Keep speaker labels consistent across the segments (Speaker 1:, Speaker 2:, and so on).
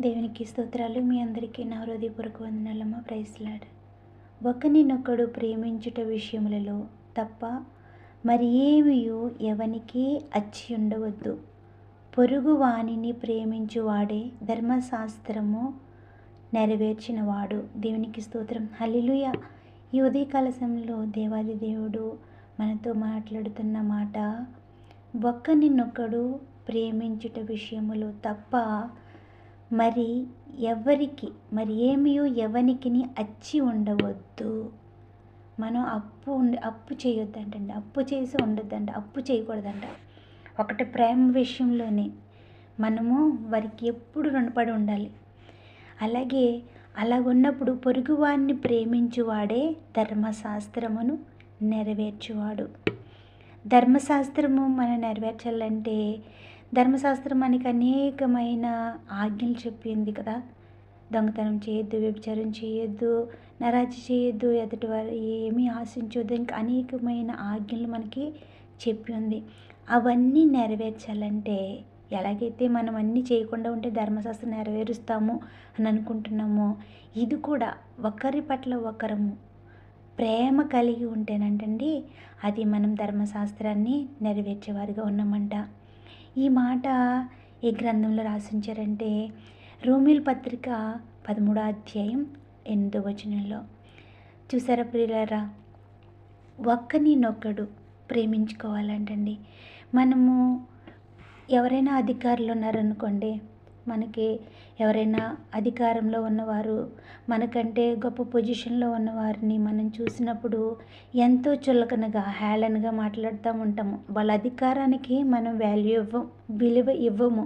Speaker 1: దేవునికి స్తోత్రాలు. మీ అందరికీ నా హృదయపూర్వక వందనాలమ్మ ప్రైస్లాడ్ ఒకనినొకడు ప్రేమించుట విషయములలో తప్ప మరి ఏమియో ఎవనికి అచ్చి ఉండవద్దు. పొరుగు వాణిని ప్రేమించువాడే ధర్మశాస్త్రము నెరవేర్చినవాడు. దేవునికి స్తోత్రం. హలిలుయ ఈ ఉదయకాల సమయంలో దేవాది దేవుడు మనతో మాట్లాడుతున్న మాట ఒక్కనినొక్కడు ప్రేమించుట విషయములో తప్ప మరి ఎవరికి మరి ఏమియో ఎవనికిని అచ్చి ఉండవద్దు. మనం అప్పు ఉండి అప్పు చేయొద్దంటండి. అప్పు చేసి ఉండొద్దంట అప్పు చేయకూడదంట. ఒకటి ప్రేమ విషయంలోనే మనము వారికి ఎప్పుడు రుణపడి ఉండాలి. అలాగే అలాగున్నప్పుడు పొరుగువాడిని ప్రేమించువాడే ధర్మశాస్త్రమును నెరవేర్చువాడు. ధర్మశాస్త్రము మనం నెరవేర్చాలంటే ధర్మశాస్త్రం మనకి అనేకమైన ఆజ్ఞలు చెప్పింది కదా. దొంగతనం చేయొద్దు వ్యభిచారం చేయొద్దు నరాజి చేయొద్దు ఎదుటి వారు ఏమీ ఆశించొద్దు ఇంకా అనేకమైన ఆజ్ఞలు మనకి చెప్పి ఉంది. అవన్నీ నెరవేర్చాలంటే ఎలాగైతే మనం అన్నీ చేయకుండా ఉంటే ధర్మశాస్త్రం నెరవేరుస్తాము అని అనుకుంటున్నామో ఇది కూడా ఒకరి పట్ల ఒకరము ప్రేమ కలిగి ఉంటేనంటండి అది మనం ధర్మశాస్త్రాన్ని నెరవేర్చేవారిగా ఉన్నామంట. ఈ మాట ఏ గ్రంథంలో రాసించారంటే రోమిల్ పత్రిక పదమూడో అధ్యాయం ఎనిమిదో వచనంలో. చూసారా ప్రియులారా? ఒక్కనినొక్కడు ప్రేమించుకోవాలంటండి. మనము ఎవరైనా అధికారులు ఉన్నారనుకోండి మనకి ఎవరైనా అధికారంలో ఉన్నవారు మనకంటే గొప్ప పొజిషన్లో ఉన్నవారిని మనం చూసినప్పుడు ఎంతో చులకనగా హేళనగా మాట్లాడుతూ ఉంటాము. వాళ్ళ అధికారానికి మనం వాల్యూ ఇవ్వం విలువ ఇవ్వము.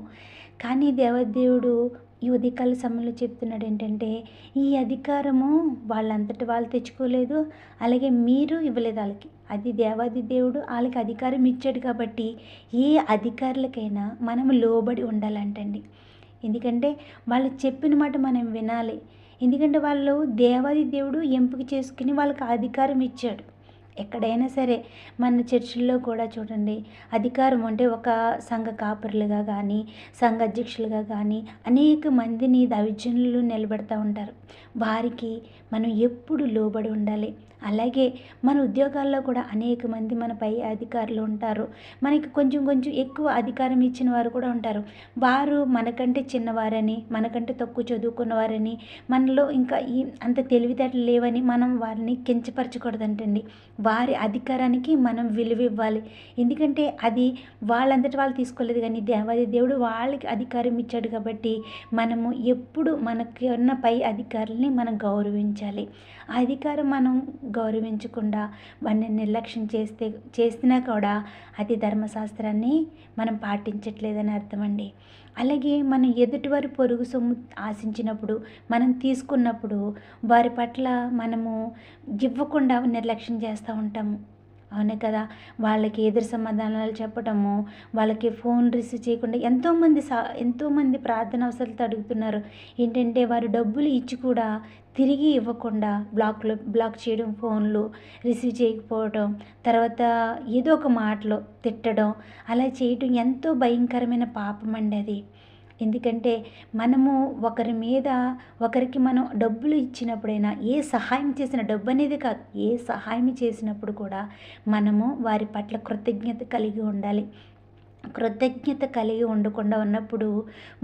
Speaker 1: కానీ దేవదేవుడు ఈ ఉదయకాల సమయంలో చెప్తున్నాడు ఏంటంటే ఈ అధికారము వాళ్ళంతటి వాళ్ళు తెచ్చుకోలేదు అలాగే మీరు ఇవ్వలేదు వాళ్ళకి. అది దేవాది దేవుడు వాళ్ళకి అధికారం ఇచ్చాడు కాబట్టి ఏ అధికారులకైనా మనం లోబడి ఉండాలంటండి. ఎందుకంటే వాళ్ళు చెప్పిన మాట మనం వినాలి. ఎందుకంటే వాళ్ళు దేవాది దేవుడు ఎంపిక చేసుకుని వాళ్ళకి అధికారం ఇచ్చాడు. ఎక్కడైనా సరే మన చర్చిల్లో కూడా చూడండి అధికారం అంటే ఒక సంఘ కాపరులుగా కానీ సంఘ అధ్యక్షులుగా కానీ అనేక మందిని దైవజనులు నిలబెడతా ఉంటారు. వారికి మనం ఎప్పుడు లోబడి ఉండాలి. అలాగే మన ఉద్యోగాల్లో కూడా అనేక మంది మన పై అధికారులు ఉంటారు. మనకి కొంచెం కొంచెం ఎక్కువ అధికారం ఇచ్చిన వారు కూడా ఉంటారు. వారు మనకంటే చిన్నవారని మనకంటే తక్కువ చదువుకున్నవారని మనలో ఇంకా ఈ అంత తెలివితేటలు లేవని మనం వారిని కించపరచకూడదంటండి. వారి అధికారానికి మనం విలువ ఇవ్వాలి. ఎందుకంటే అది వాళ్ళంతటి వాళ్ళు తీసుకోలేదు కానీ దేవాది దేవుడు వాళ్ళకి అధికారం ఇచ్చాడు కాబట్టి మనము ఎప్పుడు మనకి ఉన్న పై అధికారుల్ని మనం గౌరవించాలి. ఆ అధికారం మనం గౌరవించకుండా వాడిని నిర్లక్ష్యం చేస్తే చేసినా కూడా అది ధర్మశాస్త్రాన్ని మనం పాటించట్లేదని అర్థమండి. అలాగే మనం ఎదుటివారి పొరుగు సొమ్ము ఆశించినప్పుడు మనం తీసుకున్నప్పుడు వారి పట్ల మనము ఇవ్వకుండా నిర్లక్ష్యం చేస్తూ ఉంటాము. అవునే కదా? వాళ్ళకి ఎదురు సమాధానాలు చెప్పటము వాళ్ళకి ఫోన్ రిసీవ్ చేయకుండా ఎంతోమంది సా ఎంతోమంది ప్రార్థన అవసరాలతో అడుగుతున్నారు. ఏంటంటే వారు డబ్బులు ఇచ్చి కూడా తిరిగి ఇవ్వకుండా బ్లాక్లో బ్లాక్ చేయడం ఫోన్లు రిసీవ్ చేయకపోవడం తర్వాత ఏదో ఒక మాటలో తిట్టడం అలా చేయడం ఎంతో భయంకరమైన పాపం అండి అది. ఎందుకంటే మనము ఒకరి మీద ఒకరికి మనం డబ్బులు ఇచ్చినప్పుడైనా ఏ సహాయం చేసిన డబ్బు అనేది కాదు. ఏ సహాయం చేసినప్పుడు కూడా మనము వారి పట్ల కృతజ్ఞత కలిగి ఉండాలి. కృతజ్ఞత కలిగి ఉండకుండా ఉన్నప్పుడు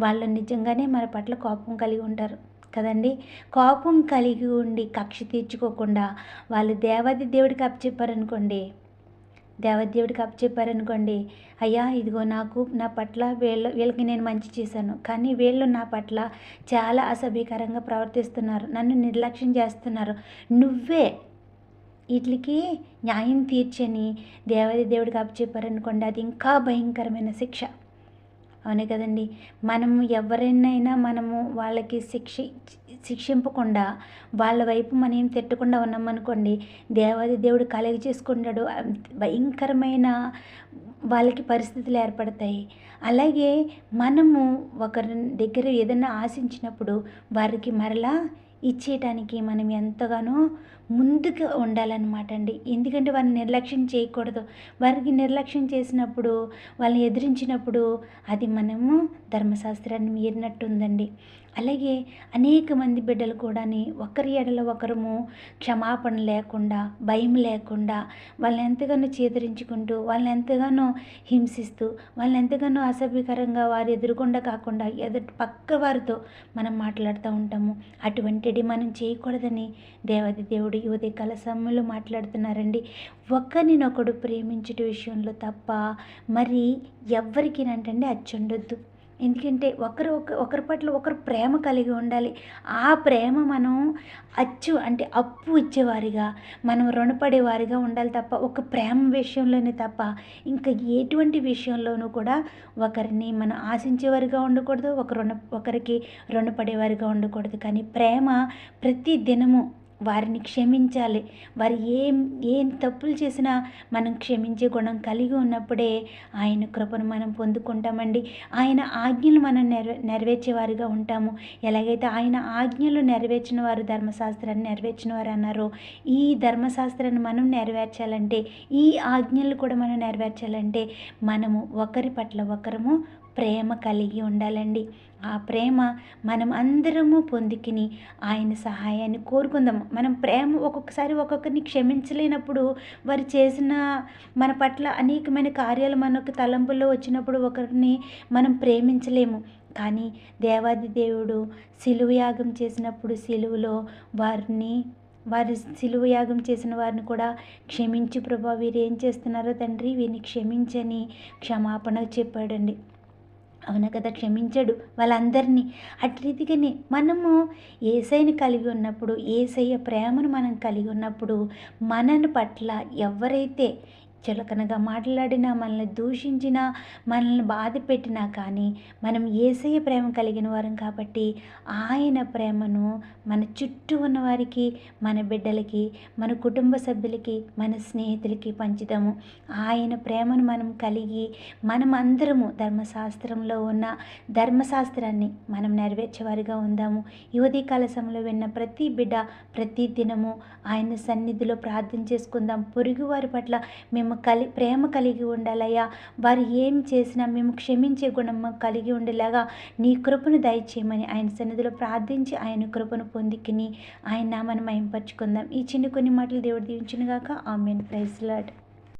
Speaker 1: వాళ్ళు నిజంగానే మన పట్ల కోపం కలిగి ఉంటారు కదండి. కోపం కలిగి ఉండి కక్ష తీర్చుకోకుండా వాళ్ళు దేవాది దేవుడికి అప్పచెప్పారనుకోండి దేవదేవుడికి అప్పచెప్పారనుకోండి అయ్యా ఇదిగో నాకు నా పట్ల వీళ్ళ వీళ్ళకి నేను మంచి చేశాను. కానీ వీళ్ళు నా పట్ల చాలా అసభ్యకరంగా ప్రవర్తిస్తున్నారు. నన్ను నిర్లక్ష్యం చేస్తున్నారు. నువ్వే వీటికి న్యాయం తీర్చని దేవది దేవుడికి అప్పచెప్పారనుకోండి అది ఇంకా భయంకరమైన శిక్ష. అవునే కదండి. మనం ఎవరైనా మనము వాళ్ళకి శిక్ష శిక్షింపకుండా వాళ్ళ వైపు మనం ఏం తిట్టకుండా ఉన్నామనుకోండి దేవాది దేవుడు కలగ చేసుకుంటాడు. భయంకరమైన వాళ్ళకి పరిస్థితులు ఏర్పడతాయి. అలాగే మనము ఒకరి దగ్గర ఏదైనా ఆశించినప్పుడు వారికి మరలా ఇచ్చేయటానికి మనం ఎంతగానో ముందుకు ఉండాలన్నమాట అండి. ఎందుకంటే వారిని నిర్లక్ష్యం చేయకూడదు. వారికి నిర్లక్ష్యం చేసినప్పుడు వాళ్ళని ఎదిరించినప్పుడు అది మనము ధర్మశాస్త్రాన్ని మీరినట్టు ఉందండి అలాగే అనేక మంది బిడ్డలు కూడాని ఒకరి ఎడల ఒకరము క్షమాపణ లేకుండా భయం లేకుండా వాళ్ళని ఎంతగానో చేదరించుకుంటూ వాళ్ళని ఎంతగానో హింసిస్తూ వాళ్ళని ఎంతగానో అసభ్యకరంగా వారు ఎదురుకుండా కాకుండా ఎదుటి పక్క వారితో మనం మాట్లాడుతూ ఉంటాము. అటువంటిది మనం చేయకూడదని దేవాది దేవుడు యువతి కల సమయంలో మాట్లాడుతున్నారండి. ఒకరినొకడు ప్రేమించట విషయంలో తప్ప మరి ఎవ్వరికి అంటే అచ్చుండొద్దు. ఎందుకంటే ఒకరు ఒక ఒకరి పట్ల ఒకరు ప్రేమ కలిగి ఉండాలి. ఆ ప్రేమ మనం అచ్చు అంటే అప్పు ఇచ్చేవారిగా మనం రుణపడేవారిగా ఉండాలి తప్ప ఒక ప్రేమ విషయంలోనే తప్ప ఇంకా ఎటువంటి విషయంలోనూ కూడా ఒకరిని మనం ఆశించేవారిగా ఉండకూడదు ఒక రుణ ఒకరికి రుణపడేవారిగా ఉండకూడదు. కానీ ప్రేమ ప్రతి దినము వారిని క్షమించాలి. వారు ఏం ఏం తప్పులు చేసినా మనం క్షమించే గుణం కలిగి ఉన్నప్పుడే ఆయన కృపను మనం పొందుకుంటామండి. ఆయన ఆజ్ఞలు మనం నెరవే నెరవేర్చేవారుగా ఉంటాము. ఎలాగైతే ఆయన ఆజ్ఞలు నెరవేర్చిన వారు ధర్మశాస్త్రాన్ని నెరవేర్చిన వారు అన్నారో ఈ ధర్మశాస్త్రాన్ని మనం నెరవేర్చాలంటే ఈ ఆజ్ఞలు కూడా మనం నెరవేర్చాలంటే మనము ఒకరి పట్ల ఒకరము ప్రేమ కలిగి ఉండాలండి. ఆ ప్రేమ మనం అందరము పొందుకుని ఆయన సహాయాన్ని కోరుకుందాం మనం ప్రేమ ఒక్కొక్కసారి ఒక్కొక్కరిని క్షమించలేనప్పుడు వారు చేసిన మన పట్ల అనేకమైన కార్యాలు మనకు తలంపుల్లో వచ్చినప్పుడు ఒకరిని మనం ప్రేమించలేము. కానీ దేవాది దేవుడు సిలువ యాగం చేసినప్పుడు సిలువలో వారిని వారి సిలువ యాగం చేసిన వారిని కూడా క్షమించి ప్రభా. వీరు ఏం చేస్తున్నారో తండ్రి వీరిని క్షమించని క్షమాపణ చెప్పాడండి. అవును కదా? క్షమించడు వాళ్ళందరినీ. అటు రీతిగానే మనము ఏసైని కలిగి ఉన్నప్పుడు ఏసయ్య ప్రేమను మనం కలిగి ఉన్నప్పుడు మనని పట్ల ఎవరైతే చులకనగా మాట్లాడినా మనల్ని దూషించినా మనల్ని బాధ పెట్టినా కానీ మనం ఏసయ్య ప్రేమ కలిగిన వారం కాబట్టి ఆయన ప్రేమను మన చుట్టూ ఉన్న వారికి మన బిడ్డలకి మన కుటుంబ సభ్యులకి మన స్నేహితులకి పంచుదాము ఆయన ప్రేమను మనం కలిగి మనం అందరము ధర్మశాస్త్రంలో ఉన్న ధర్మశాస్త్రాన్ని మనం నెరవేర్చేవారిగా ఉందాము. యువతీ కలశంలో విన్న ప్రతి బిడ్డ ప్రతి దినము ఆయన సన్నిధిలో ప్రార్థన చేసుకుందాం. పొరుగువారి పట్ల మేము కలి ప్రేమ కలిగి ఉండాలయ్యా. వారు ఏం చేసినా మేము క్షమించే గుణం కలిగి ఉండేలాగా నీ కృపను దయచేయమని ఆయన సన్నిధిలో ప్రార్థించి ఆయన కృపను పొందికిని ఆయన నామను మయంపరుచుకుందాం ఈ చిన్న కొన్ని మాటలు దేవుడు దీవించినగాక. ఆమెన్. Praise lord